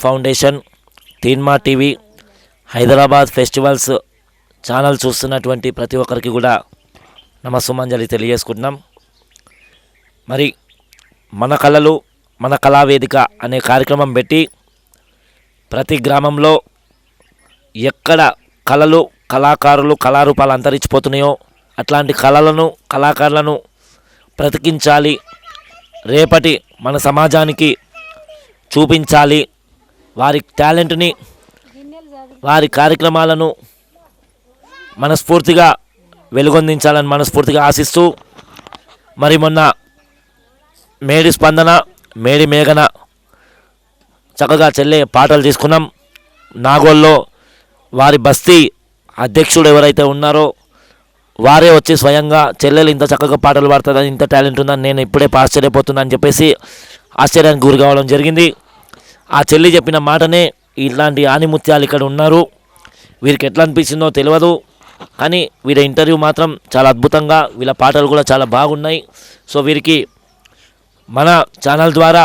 Foundation తీన్మా TV Hyderabad festivals channel చూస్తున్నటువంటి ప్రతి ఒక్కరికి కూడా నమస్సుమంజలి తెలియజేసుకుంటున్నాం. మరి మన కళలు మన కళావేదిక అనే కార్యక్రమం పెట్టి ప్రతి గ్రామంలో ఎక్కడ కళలు కళాకారులు కళారూపాలు అంతరించిపోతున్నాయో అట్లాంటి కళలను కళాకారులను బ్రతికించాలి. రేపటి మన సమాజానికి చూపించాలి. వారి టాలెంట్ని వారి కార్యక్రమాలను మనస్ఫూర్తిగా వెలుగొందించాలని మనస్ఫూర్తిగా ఆశిస్తూ మరి మొన్న మేడి స్పందన మేడి మేఘన చక్కగా చెల్లే పాటలు తీసుకున్నాం. నాగోల్లో వారి బస్తీ అధ్యక్షుడు ఎవరైతే ఉన్నారో వారే వచ్చి స్వయంగా చెల్లెలు ఇంత చక్కగా పాటలు పాడుతుందని ఇంత టాలెంట్ ఉందని నేను ఇప్పుడే ఆశ్చర్యపోతున్నా అని చెప్పేసి ఆశ్చర్యానికి గురి కావడం జరిగింది. ఆ చెల్లి చెప్పిన మాటనే ఇట్లాంటి ఆనిముత్యాలు ఇక్కడ ఉన్నారు. వీరికి ఎట్లా అనిపించిందో తెలియదు కానీ వీరి ఇంటర్వ్యూ మాత్రం చాలా అద్భుతంగా వీళ్ళ పాటలు కూడా చాలా బాగున్నాయి. సో వీరికి మన ఛానల్ ద్వారా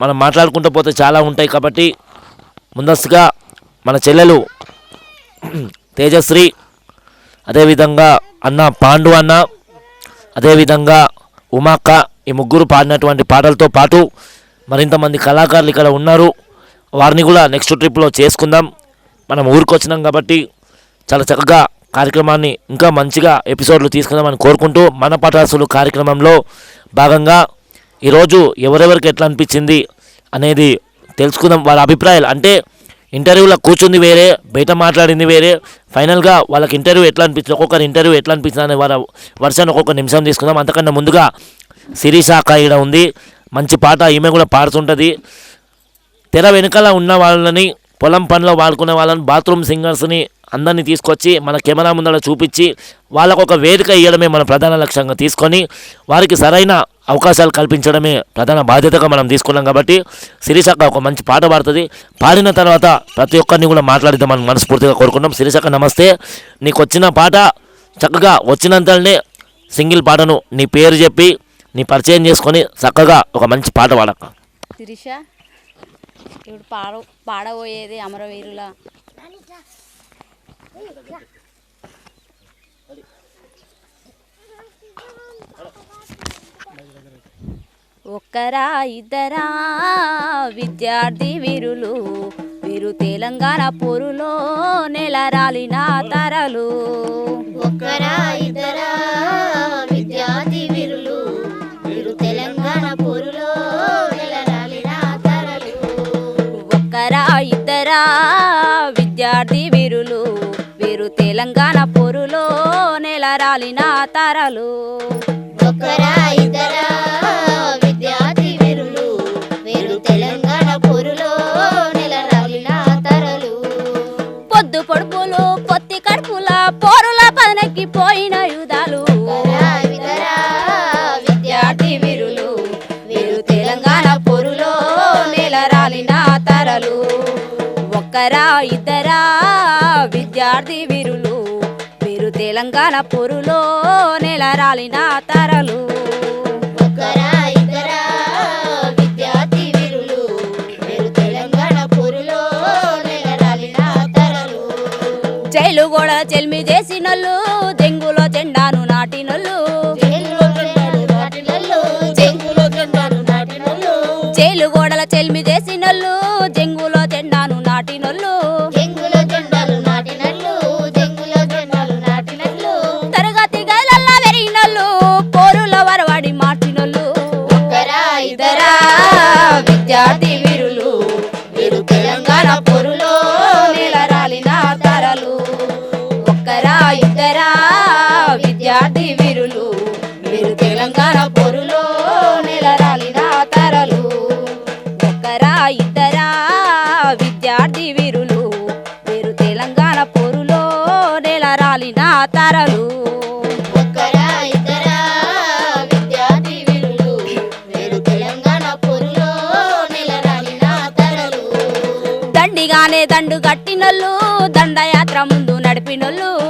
మనం మాట్లాడుకుంటూ పోతే చాలా ఉంటాయి కాబట్టి ముందస్తుగా మన చెల్లెలు తేజశ్రీ అదేవిధంగా అన్న పాండు అన్న అదేవిధంగా ఉమాక్క ఈ ముగ్గురు పాడినటువంటి పాటలతో పాటు మరింతమంది కళాకారులు ఇక్కడ ఉన్నారు. వారిని కూడా నెక్స్ట్ ట్రిప్లో చేసుకుందాం. మనం ఊరికి వచ్చినాం కాబట్టి చాలా చక్కగా కార్యక్రమాన్ని ఇంకా మంచిగా ఎపిసోడ్లు తీసుకుందామని కోరుకుంటూ మన పటాసులు కార్యక్రమంలో భాగంగా ఈరోజు ఎవరెవరికి ఎట్లా అనిపించింది అనేది తెలుసుకుందాం. వాళ్ళ అభిప్రాయాలు అంటే ఇంటర్వ్యూలో కూర్చుంది వేరే బయట మాట్లాడింది వేరే. ఫైనల్గా వాళ్ళకి ఇంటర్వ్యూ ఎట్లా అనిపించింది ఒక్కొక్కరి ఇంటర్వ్యూ ఎట్లా అనిపించింది అనే వాళ్ళ వర్షాన్ని ఒక్కొక్క నిమిషం తీసుకుందాం. అంతకన్నా ముందుగా శిరీష అక్క ఉంది. మంచి పాట ఈమె కూడా పాడుతుంటుంది. తెర వెనుకల ఉన్న వాళ్ళని పొలం పనిలో వాడుకునే వాళ్ళని బాత్రూమ్ సింగర్స్ని అందరినీ తీసుకొచ్చి మన కెమెరా ముందర చూపించి వాళ్ళకు ఒక వేదిక ఇవ్వడమే మన ప్రధాన లక్ష్యంగా తీసుకొని వారికి సరైన అవకాశాలు కల్పించడమే ప్రధాన బాధ్యతగా మనం తీసుకున్నాం కాబట్టి శిరీషక్క ఒక మంచి పాట పాడుతుంది. పాడిన తర్వాత ప్రతి ఒక్కరిని కూడా మాట్లాడిద్దామని మనస్ఫూర్తిగా కోరుకుంటాం శిరీషక్క నమస్తే. నీకు వచ్చిన పాట చక్కగా వచ్చినంతనే సింగిల్ పాటను నీ పేరు చెప్పి నీ పరిచయం చేసుకొని చక్కగా ఒక మంచి పాట పాడక్క శిరీష ఇప్పుడు పాడ పాడబోయేది అమరవీరుల. ఒక్కరా ఇద్దరా విద్యార్థి వీరులు. వీరు తెలంగాణ పొరులో నెలరాలిన తరలు. ఒక్కరా ఇద్దరా తెలంగాణ పొరులో నెలరాలిన తరలు. విద్యార్థి వీరులు. వీరు తెలంగాణ పొరులో నెలరాలిన తరలు. పొద్దు పొడుపులు పొత్తి కడుపుల పోరుల పదనకి పోయిన యుధాలు విద్యార్థి వీరులు. వీరు తెలంగాణ పొరులో నెలరాలిన తరలు. ఒక్కరా ఇద్దరా విద్యార్థి తెలంగాణ పొరులో నెలరాలిన తరలు. జైలు కూడా చెల్మి చేసినోళ్ళు జెండాను జంగులో జెండాలు నాటినోళ్ళు, జైలు గోడల చెల్మి చేసినోళ్ళు తరలు. దండిగానే దండు కట్టినోళ్ళు దండయాత్ర ముందు నడిపినోళ్ళు.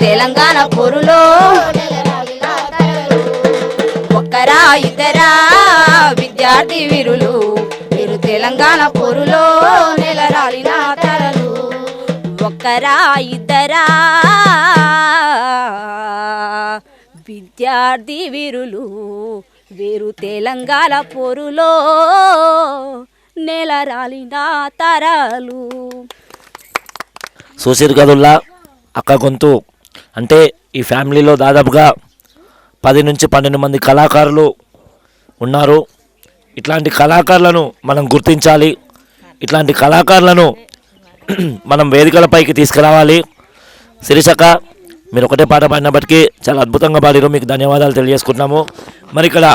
తెలంగాణ పొరులో ఒక్కరా ఇద్దరా విద్యార్థి వీరులు. వీరు తెలంగాణ పొరులో నెలరాలిన తరలు. ఒక్కరా ఇద్దరా విద్యార్థి వీరులు. వీరు తెలంగాణ పొరులో నెలరాలిన తరాలు. చూసిరు కదుల్లా అక్క గొంతు. అంటే ఈ ఫ్యామిలీలో దాదాపుగా పది నుంచి పన్నెండు మంది కళాకారులు ఉన్నారు. ఇట్లాంటి కళాకారులను మనం గుర్తించాలి. ఇట్లాంటి కళాకారులను మనం వేదికలపైకి తీసుకురావాలి. శిరీషక మీరు ఒకటే పాట పాడినప్పటికీ చాలా అద్భుతంగా పాడిరు మీకు ధన్యవాదాలు తెలియజేసుకుంటున్నాము. మరి ఇక్కడ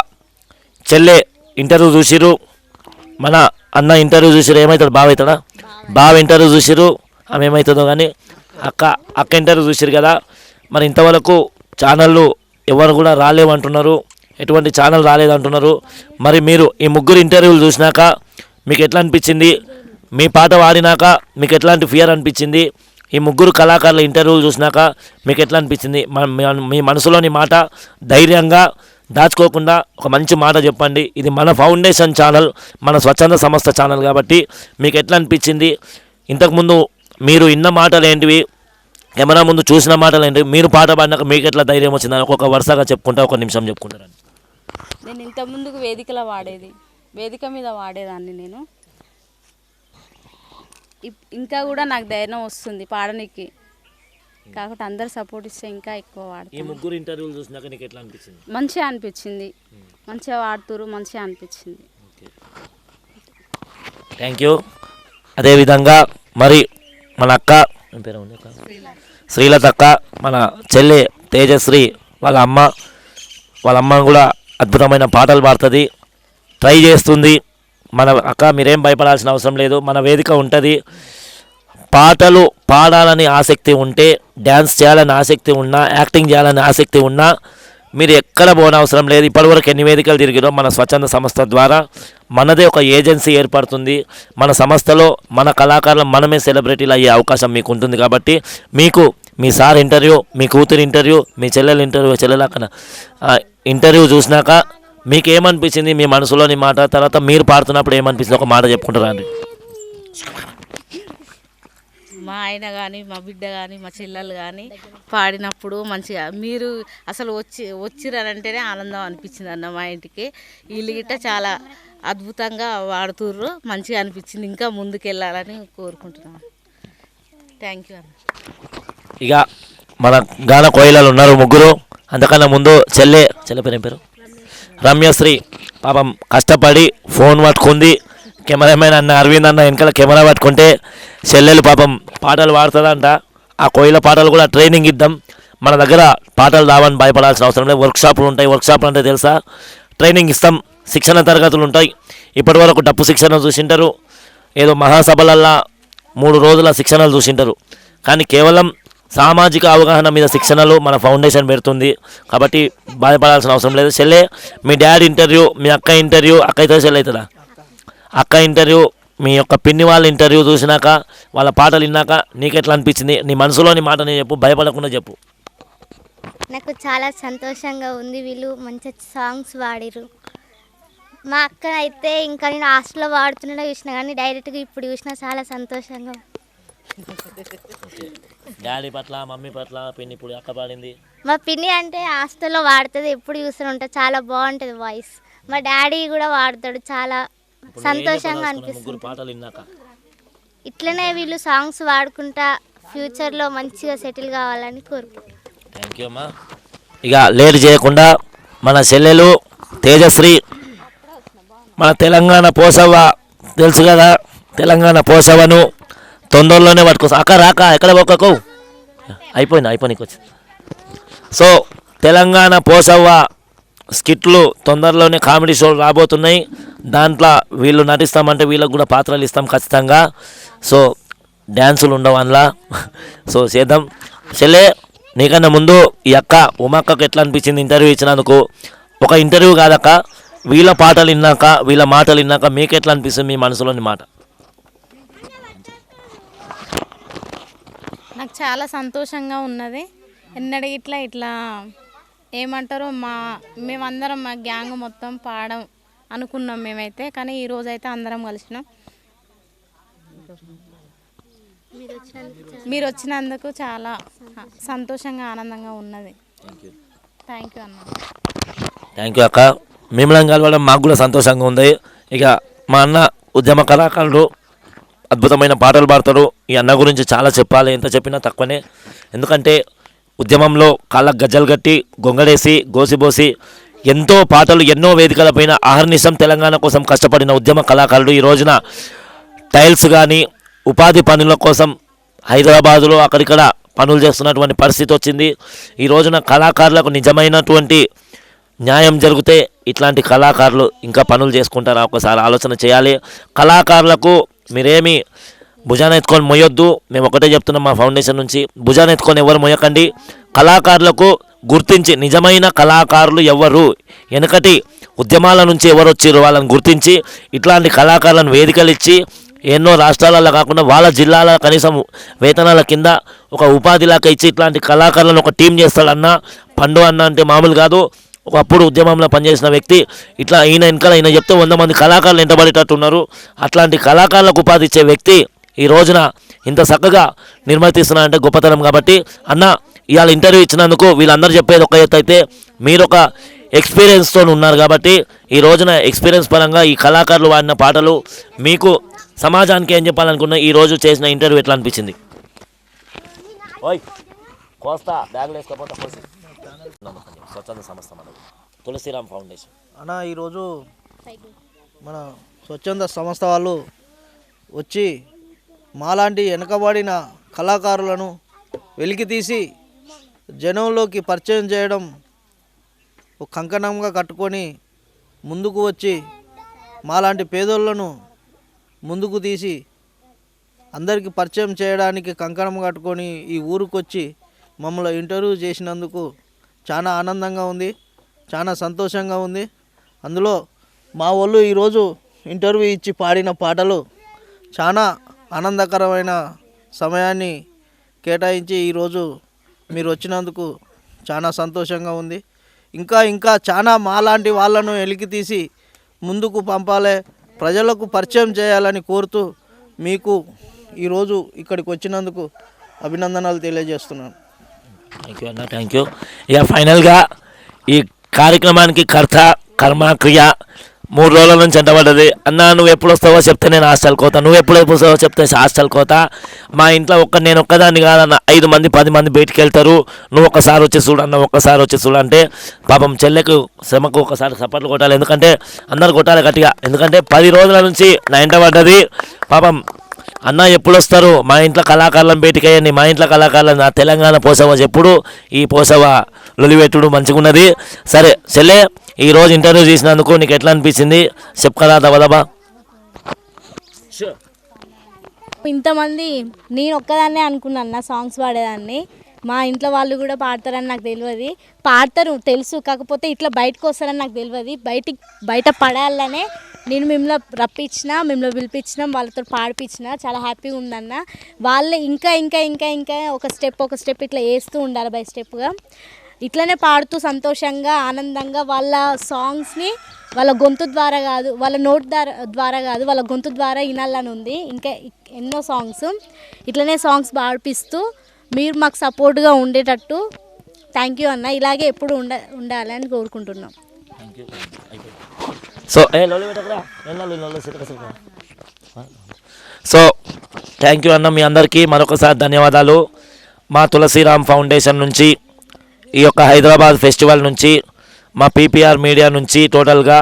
చెల్లె ఇంటర్వ్యూ చూసిరు మన అన్న ఇంటర్వ్యూ చూసిరు ఏమవుతాడు బావ అవుతాడా బావ ఇంటర్వ్యూ చూసిరు ఆమె ఏమవుతుందో కానీ అక్క అక్క ఇంటర్వ్యూ చూసారు కదా. మరి ఇంతవరకు ఛానళ్ళు ఎవరు కూడా రాలేవంటున్నారు. ఎటువంటి ఛానల్ రాలేదంటున్నారు. మరి మీరు ఈ ముగ్గురు ఇంటర్వ్యూలు చూసినాక మీకు ఎట్లా అనిపించింది? మీ పాట వాడినాక మీకు ఎట్లాంటి ఫియర్ అనిపించింది? ఈ ముగ్గురు కళాకారుల ఇంటర్వ్యూలు చూసినాక మీకు ఎట్లా అనిపించింది? మ- మీ మనసులోని మాట ధైర్యంగా దాచుకోకుండా ఒక మంచి మాట చెప్పండి. ఇది మన ఫౌండేషన్ ఛానల్ మన స్వచ్ఛంద సంస్థ ఛానల్ కాబట్టి మీకు ఎట్లా అనిపించింది? ఇంతకుముందు మీరు ఇన్న మాటలు ఏంటివి? కెమెరా ముందు చూసిన మాటలు ఏంటివి? మీరు పాట పాడినాక మీకు ఎట్లా ధైర్యం వచ్చిందని ఒక్కొక్క వరుసగా చెప్పుకుంటా ఒక నిమిషం చెప్పుకుంటారని నేను ఇంత ముందుకు వేదికలో వాడేది. వేదిక మీద వాడేదాన్ని నేను. ఇంకా కూడా నాకు ధైర్యం వస్తుంది పాడనికి. కాకపోతే అందరు సపోర్ట్ ఇస్తే ఇంకా ఎక్కువ ఈ వాడతాను ముగ్గురు ఇంటర్వ్యూలు చూసినాక నీకు ఎట్లా అనిపించింది? మంచిగా అనిపించింది. మంచిగా వాడుతురు మంచిగా అనిపించింది. థ్యాంక్ యూ అదేవిధంగా మరి మన అక్క పేరు? శ్రీలత అక్క మన చెల్లె తేజశ్రీ వాళ్ళ అమ్మ. వాళ్ళ అమ్మ కూడా అద్భుతమైన పాటలు పాడుతుంది. ట్రై చేస్తుంది. మన అక్క మీరేం భయపడాల్సిన అవసరం లేదు. మన వేదిక ఉంటుంది. పాటలు పాడాలని ఆసక్తి ఉంటే డ్యాన్స్ చేయాలని ఆసక్తి ఉన్నా యాక్టింగ్ చేయాలని ఆసక్తి ఉన్నా మీరు ఎక్కడ పోనవసరం లేదు. ఇప్పటివరకు ఎన్ని వేదికలు తిరిగినో మన స్వచ్ఛంద సంస్థ ద్వారా మనదే ఒక ఏజెన్సీ ఏర్పడుతుంది. మన సంస్థలో మన కళాకారులు మనమే సెలబ్రిటీలు అయ్యే అవకాశం మీకు ఉంటుంది కాబట్టి మీకు మీ సార్ ఇంటర్వ్యూ మీ కూతురు ఇంటర్వ్యూ మీ చెల్లెల ఇంటర్వ్యూ చెల్లెలకన ఇంటర్వ్యూ చూసినాక మీకు ఏమనిపించింది మీ మనసులోని మాట? తర్వాత మీరు పాడుతున్నప్పుడు ఏమనిపించింది? ఒక మాట చెప్పుకుంటారా అండి? మా ఆయన కానీ మా బిడ్డ కానీ మా చెల్లెలు కానీ పాడినప్పుడు మంచిగా మీరు అసలు వచ్చి వచ్చిరనంటేనే ఆనందం అనిపించింది అన్న మా ఇంటికి. వీళ్ళు గిట్ట చాలా అద్భుతంగా వాడుతుర్రు మంచిగా అనిపించింది. ఇంకా ముందుకెళ్ళాలని కోరుకుంటున్నాను థ్యాంక్ యూ అన్న. ఇక మన గాన కోయిలలు ఉన్నారు ముగ్గురు. అంతకన్నా ముందు చెల్లె చెల్లె పేరు పేరు? రమ్యశ్రీ. పాపం కష్టపడి ఫోన్ పట్టుకుంది. కెమెరామెన్ అన్న అరవింద్ అన్న వెనకాల కెమెరా పట్టుకుంటే చెల్లెలు పాపం పాటలు పాడుతుందంట. ఆ కోయిల పాటలు కూడా ట్రైనింగ్ ఇద్దాం. మన దగ్గర పాటలు రావని భయపడాల్సిన అవసరం లేదు. వర్క్షాపులు ఉంటాయి. వర్క్షాపులు అంటే తెలుసా? ట్రైనింగ్ ఇస్తాం. శిక్షణ తరగతులు ఉంటాయి. ఇప్పటి వరకు డప్పు శిక్షణ చూసింటారు. ఏదో మహాసభలల్లా మూడు రోజుల శిక్షణలు చూసింటారు. కానీ కేవలం సామాజిక అవగాహన మీద శిక్షణలు మన ఫౌండేషన్ పెడుతుంది. కాబట్టి బాధపడాల్సిన అవసరం లేదు. చెల్లె మీ డాడీ ఇంటర్వ్యూ మీ అక్క ఇంటర్వ్యూ అక్క అయితే చెల్లె అవుతుందా? అక్క ఇంటర్వ్యూ మీ యొక్క పిన్ని వాళ్ళ ఇంటర్వ్యూ చూసినాక వాళ్ళ పాటలు విన్నాక నీకు ఎట్లా అనిపించింది? నీ మనసులోని మాట నేను చెప్పు భయపడకుండా చెప్పు. నాకు చాలా సంతోషంగా ఉంది వీళ్ళు మంచి సాంగ్స్ పాడిరు మా అక్క అయితే ఇంకా నేను హాస్టల్లో వాడుతున్నా చూసిన కానీ డైరెక్ట్గా ఇప్పుడు చూసిన చాలా సంతోషంగా. డాడీ పట్ల మమ్మీ పట్ల పిన్ని ఇప్పుడు అక్క పాడింది. మా పిన్ని అంటే హాస్టల్లో వాడుతుంది ఎప్పుడు చూస్తూనే ఉంటా చాలా బాగుంటుంది వాయిస్. మా డాడీ కూడా వాడతాడు చాలా సంతోషంగా? అనిపిస్తుంది. పాటలు విన్నాక ఇట్లనే వీళ్ళు సాంగ్స్ వాడుకుంటా ఫ్యూచర్లో మంచిగా సెటిల్ కావాలని కోరుకుంటున్నాను. థ్యాంక్ యూ అమ్మా. ఇక లేట్ చేయకుండా మన చెల్లెలు తేజశ్రీ మన తెలంగాణ పోసవ్వ తెలుసు కదా తెలంగాణ పోసవ్వను తొందరలోనే పట్టుకోసం అక్క రాక ఎక్కడ పోకకు? అయిపోయింది వచ్చింది సో తెలంగాణ పోసవ్వ స్కిట్లు తొందరలోనే కామెడీ షోలు రాబోతున్నాయి. దాంట్లో వీళ్ళు నటిస్తామంటే వీళ్ళకు కూడా పాత్రలు ఇస్తాం ఖచ్చితంగా. సో డ్యాన్సులు ఉండవన్లా సో చేద్దాం. చెల్లె నీకన్నా ముందు ఈ అక్క ఉమాక్కకు ఎట్లా అనిపించింది ఇంటర్వ్యూ ఇచ్చినందుకు? ఒక ఇంటర్వ్యూ కాదక్క వీళ్ళ పాటలు విన్నాక వీళ్ళ మాటలు విన్నాక మీకు ఎట్లా అనిపిస్తుంది మీ మనసులోని మాట? నాకు చాలా సంతోషంగా ఉన్నది. ఎన్నడూ ఇట్లా ఇట్లా ఏమంటారు మా మేమందరం మా గ్యాంగ్ మొత్తం పాడడం అనుకున్నాం మేమైతే కానీ ఈ రోజు అయితే అందరం కలిసినాం. మీరు వచ్చినందుకు చాలా సంతోషంగా ఆనందంగా ఉన్నది. థ్యాంక్ యూ అన్న. థ్యాంక్ యూ అక్క. మిమ్మల్ని కలవడం మాకు కూడా సంతోషంగా ఉంది. ఇక మా అన్న ఉద్యమ కళాకారుడు అద్భుతమైన పాటలు పాడతాడు. ఈ అన్న గురించి చాలా చెప్పాలి. ఎంత చెప్పినా తక్కువనే. ఎందుకంటే ఉద్యమంలో కాళ్ళ గజ్జలు కట్టి గొంగడేసి గోసిబోసి ఎంతో పాటలు ఎన్నో వేదికలపైన ఆహర్నిశం తెలంగాణ కోసం కష్టపడిన ఉద్యమ కళాకారుడు. ఈ రోజున టైల్స్ కానీ ఉపాధి పనుల కోసం హైదరాబాదులో అక్కడిక్కడ పనులు చేస్తున్నటువంటి పరిస్థితి వచ్చింది. ఈ రోజున కళాకారులకు నిజమైనటువంటి న్యాయం జరిగితే ఇట్లాంటి కళాకారులు ఇంకా పనులు చేసుకుంటారా? ఒకసారి ఆలోచన చేయాలి. కళాకారులకు మీరేమి భుజాన ఎత్తుకొని మొయ్యొద్దు. మేము ఒకటే చెప్తున్నాం మా ఫౌండేషన్ నుంచి. భుజాన ఎత్తుకొని ఎవరు మొయ్యకండి. కళాకారులకు గుర్తించి నిజమైన కళాకారులు ఎవరు వెనకటి ఉద్యమాల నుంచి ఎవరు వచ్చారు వాళ్ళని గుర్తించి ఇట్లాంటి కళాకారులను వేదికలు ఇచ్చి ఎన్నో రాష్ట్రాలలో కాకుండా వాళ్ళ జిల్లాల కనీసం వేతనాల కింద ఒక ఉపాధిలాగా ఇచ్చి ఇట్లాంటి కళాకారులను ఒక టీం చేస్తాడన్న పండు అన్న అంటే మామూలు కాదు. ఒకప్పుడు ఉద్యమంలో పనిచేసిన వ్యక్తి ఇట్లా ఈయన వెనకాల ఈయన చెప్తే వంద మంది కళాకారులు ఎంటబడేటట్టు ఉన్నారు అట్లాంటి కళాకారులకు ఉపాధి ఇచ్చే వ్యక్తి ఈ రోజున ఇంత చక్కగా నిర్వర్తిస్తున్నారంటే గొప్పతనం కాబట్టి అన్న ఇవాళ ఇంటర్వ్యూ ఇచ్చినందుకు వీళ్ళందరూ చెప్పేది ఒక ఎత్తు అయితే మీరు ఒక ఎక్స్పీరియన్స్తో ఉన్నారు కాబట్టి ఈ రోజున ఎక్స్పీరియన్స్ పరంగా ఈ కళాకారులు వాడిన పాటలు మీకు సమాజానికి ఏం చెప్పాలనుకున్నా ఈ రోజు చేసిన ఇంటర్వ్యూ ఎట్లా అనిపించింది? ఓయ్ కోస్తా బ్యాగులు వేసుకోపోతా స్వచ్ఛంద సంస్థ మనది. తులసిరామ్ ఫౌండేషన్. అన్న ఈరోజు మన స్వచ్ఛంద సంస్థ వాళ్ళు వచ్చి మాలాంటి వెనకబడిన కళాకారులను వెలికితీసి జనంలోకి పరిచయం చేయడం ఒక కంకణంగా కట్టుకొని ముందుకు వచ్చి మాలాంటి పేదోళ్ళను ముందుకు తీసి అందరికీ పరిచయం చేయడానికి కంకణం కట్టుకొని ఈ ఊరికి వచ్చి మమ్మల్ని ఇంటర్వ్యూ చేసినందుకు చాలా ఆనందంగా ఉంది చాలా సంతోషంగా ఉంది. అందులో మా వాళ్ళు ఈరోజు ఇంటర్వ్యూ ఇచ్చి పాడిన పాటలు చాలా ఆనందకరమైన సమయాన్ని కేటాయించి ఈరోజు మీరు వచ్చినందుకు చాలా సంతోషంగా ఉంది. ఇంకా ఇంకా చాలా మాలాంటి వాళ్ళను వెలికి తీసి ముందుకు పంపాలి ప్రజలకు పరిచయం చేయాలని కోరుతూ మీకు ఈరోజు ఇక్కడికి వచ్చినందుకు అభినందనలు తెలియజేస్తున్నాను. థ్యాంక్ యూ అన్న థ్యాంక్ యూ ఇక ఫైనల్గా ఈ కార్యక్రమానికి కర్త కర్మ క్రియ మూడు రోజుల నుంచి ఎంటబడ్డది అన్న నువ్వు ఎప్పుడు వస్తావో చెప్తే నేను హాస్టల్ కోతా నువ్వు ఎప్పుడు వస్తావో చెప్తే హాస్టల్ కోతా మా ఇంట్లో ఒక్క నేను ఒక్కదాన్ని కాదన్న. ఐదు మంది పది మంది బయటికి వెళ్తారు. నువ్వు ఒకసారి వచ్చి చూడన్న ఒక్కసారి వచ్చి చూడంటే పాపం చెల్లెకు శ్రమకు ఒకసారి సపోర్ట్లు కొట్టాలి. ఎందుకంటే అందరు కొట్టాలి గట్టిగా. ఎందుకంటే పది రోజుల నుంచి నా ఇంట పడ్డది. పాపం అన్న ఎప్పుడు వస్తారు? మా ఇంట్లో కళాకారులను బయటికేయండి మా ఇంట్లో కళాకారులను నా తెలంగాణ పోసవ చెప్పుడు. ఈ పోసవ లొలివెట్టుడు మంచిగా ఉన్నది సరే చెల్లె ఈ రోజు ఇంటర్వ్యూ చేసినందుకు నీకు ఎట్లా అనిపించింది చెప్పుకదా దబదబా. ఇంతమంది నేను ఒక్కదాన్నే అనుకున్నాను నా సాంగ్స్ పాడేదాన్ని. మా ఇంట్లో వాళ్ళు కూడా పాడతారని నాకు తెలియదు. పాడతారు తెలుసు. కాకపోతే ఇట్లా బయటకు వస్తారని నాకు తెలియదు. బయటికి బయట పడాలనే నేను మిమ్మల్ని రప్పించిన మిమ్మల్ని పిలిపించిన వాళ్ళతో పాడిపించిన చాలా హ్యాపీగా ఉందన్న. వాళ్ళే ఇంకా ఇంకా ఇంకా ఇంకా ఒక స్టెప్ ఒక స్టెప్ ఇట్లా వేస్తూ ఉండాలి బై స్టెప్గా ఇట్లనే పాడుతూ సంతోషంగా ఆనందంగా వాళ్ళ సాంగ్స్ని వాళ్ళ గొంతు ద్వారా కాదు వాళ్ళ నోట్ ద్వారా ద్వారా కాదు వాళ్ళ గొంతు ద్వారా వినాలని ఉంది. ఇంకా ఎన్నో సాంగ్స్ ఇట్లనే సాంగ్స్ పాడిపిస్తూ మీరు మాకు సపోర్ట్గా ఉండేటట్టు థ్యాంక్ యూ అన్న ఇలాగే ఎప్పుడు ఉండ ఉండాలని కోరుకుంటున్నాం. సో సో థ్యాంక్ యూ అన్న మీ అందరికీ మరొకసారి ధన్యవాదాలు. మా తులసిరామ్ ఫౌండేషన్ నుంచి ఈ యొక్క హైదరాబాద్ ఫెస్టివల్ నుంచి మా పీపీఆర్ మీడియా నుంచి టోటల్గా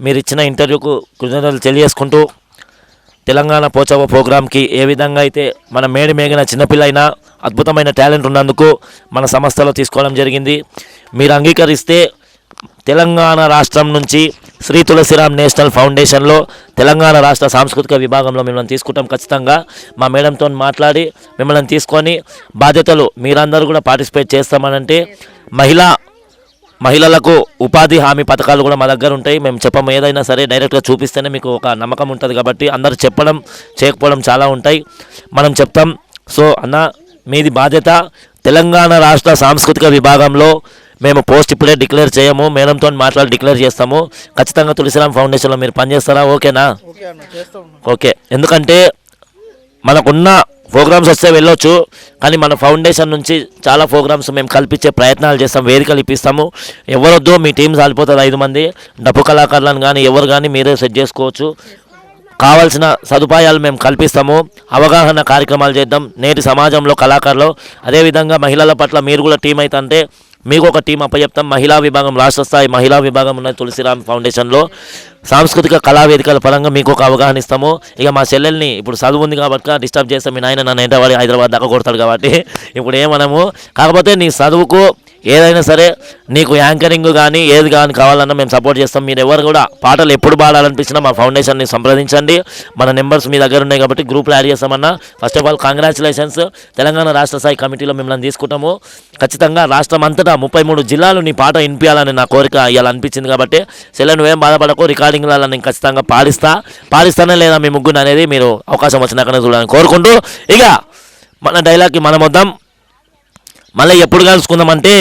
మీరు ఇచ్చిన ఇంటర్వ్యూకు కృతజ్ఞతలు తెలియజేసుకుంటూ తెలంగాణ పోచవ ప్రోగ్రామ్కి ఏ విధంగా అయితే మన మేడి మేగిన చిన్నపిల్ల అయినా అద్భుతమైన టాలెంట్ ఉన్నందుకు మన సంస్థలో తీసుకోవడం జరిగింది. మీరు అంగీకరిస్తే తెలంగాణ రాష్ట్రం నుంచి శ్రీ తులసిరామ్ నేషనల్ ఫౌండేషన్లో తెలంగాణ రాష్ట్ర సాంస్కృతిక విభాగంలో మిమ్మల్ని తీసుకుంటాం ఖచ్చితంగా. మా మేడంతో మాట్లాడి మిమ్మల్ని తీసుకొని బాధ్యతలు మీరందరూ కూడా పార్టిసిపేట్ చేస్తామనంటే మహిళా మహిళలకు ఉపాధి హామీ పథకాలు కూడా మా దగ్గర ఉంటాయి. మేము చెప్పము ఏదైనా సరే డైరెక్ట్గా చూపిస్తేనే మీకు ఒక నమ్మకం ఉంటుంది కాబట్టి అందరు చెప్పడం చేయకపోవడం చాలా ఉంటాయి. మనం చెప్తాం సో అన్న మీది బాధ్యత తెలంగాణ రాష్ట్ర సాంస్కృతిక విభాగంలో మేము పోస్ట్ ఇప్పుడే డిక్లేర్ చేయము మేడంతో మాట్లాడి డిక్లేర్ చేస్తాము. ఖచ్చితంగా తులసిరామ్ ఫౌండేషన్లో మీరు పనిచేస్తారా? ఓకేనా? ఓకే ఎందుకంటే మనకున్న ప్రోగ్రామ్స్ వస్తే వెళ్ళొచ్చు కానీ మన ఫౌండేషన్ నుంచి చాలా ప్రోగ్రామ్స్ మేము కల్పించే ప్రయత్నాలు చేస్తాం వేదికలు ఇప్పిస్తాము. ఎవరొద్దు మీ టీం సాలిపోతుంది ఐదు మంది. డప్పు కళాకారులను కానీ ఎవరు కానీ మీరే సెట్ చేసుకోవచ్చు. కావాల్సిన సదుపాయాలు మేము కల్పిస్తాము. అవగాహన కార్యక్రమాలు చేద్దాం. నేటి సమాజంలో కళాకారులు అదేవిధంగా మహిళల పట్ల మీరు కూడా టీం అయితే అంటే మీకు ఒక టీం అప్పచెప్తాం. మహిళా విభాగం రాష్ట్ర స్థాయి మహిళా విభాగం ఉన్న తులసిరామ్ ఫౌండేషన్లో. సాంస్కృతిక కళా వేదికల పరంగా మీకు ఒక అవగాహన ఇస్తాము. ఇక మా చెల్లెల్ని ఇప్పుడు చదువు ఉంది కాబట్టి డిస్టర్బ్ చేస్తాం మీ నాయన నన్ను హైదరాబాద్ హైదరాబాద్ దాకా కొడతాడు కాబట్టి ఇప్పుడు ఏమనము? కాకపోతే నీ చదువుకు ఏదైనా సరే నీకు యాంకరింగ్ కానీ ఏది కానీ కావాలన్నా మేము సపోర్ట్ చేస్తాం. మీరు ఎవరు కూడా పాటలు ఎప్పుడు పాడాలనిపించినా మా ఫౌండేషన్ని సంప్రదించండి. మన నెంబర్స్ మీ దగ్గర ఉన్నాయి కాబట్టి గ్రూప్లో add చేస్తామన్నా. First of all congratulations Telangana రాష్ట్ర స్థాయి కమిటీలో మిమ్మల్ని తీసుకుంటాము. ఖచ్చితంగా రాష్ట్రం అంతటా ముప్పై మూడు జిల్లాలు నీ పాట వినిపించాలని నా కోరిక ఇవ్వాలనిపించింది అనిపించింది కాబట్టి సెల్ల నువ్వేం బాధపడకు రికార్డింగ్లలో నేను ఖచ్చితంగా పాలిస్తా. పాలిస్తానే లేదా మీ ముగ్గురు అనేది మీరు అవకాశం వచ్చినాకనే చూడాలని కోరుకుంటూ ఇక మన డైలాగ్కి మనం వద్దాం. మళ్ళీ ఎప్పుడు కలుసుకుందామంటే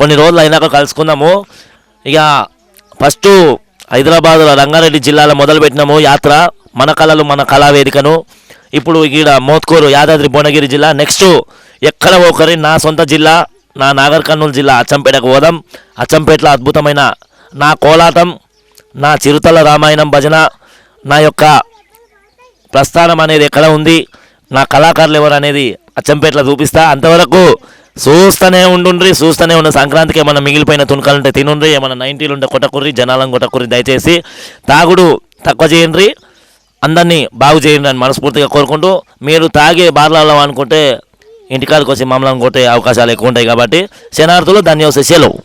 కొన్ని రోజులు అయినాక కలుసుకుందాము. ఇక ఫస్ట్ హైదరాబాద్లో రంగారెడ్డి జిల్లాలో మొదలుపెట్టినాము యాత్ర మన కళలు మన కళా వేదికను ఇప్పుడు ఈడ మోత్కూరు యాదాద్రి భువనగిరి జిల్లా నెక్స్ట్ ఎక్కడ ఒకరి నా సొంత జిల్లా నా నాగర్ కర్నూలు జిల్లా అచ్చంపేటకు పోదాం. అచ్చంపేటలో అద్భుతమైన నా కోలాటం నా చిరుతల రామాయణం భజన నా యొక్క ప్రస్థానం అనేది ఎక్కడ ఉంది? నా కళాకారులు ఎవరు అనేది అచ్చంపేటలో చూపిస్తా. అంతవరకు చూస్తూనే ఉండుండ్రి చూస్తూనే ఉన్న సంక్రాంతికి ఏమైనా మిగిలిపోయిన తునకలుంటే తినుండ్రి ఏమైనా నైంటీలు ఉంటే కొట్టకుర్రి జనాలను కొట్టకుర్రి దయచేసి తాగుడు తక్కువ చేయండి అందరినీ బాగు చేయండి అని మనస్ఫూర్తిగా కోరుకుంటూ మీరు తాగే బార్లలో అనుకుంటే ఇంటికాడికి వచ్చి మమ్మల్ని కొట్టే అవకాశాలు ఎక్కువ ఉంటాయి కాబట్టి శనార్థులు ధన్యవాదాలు సెలవు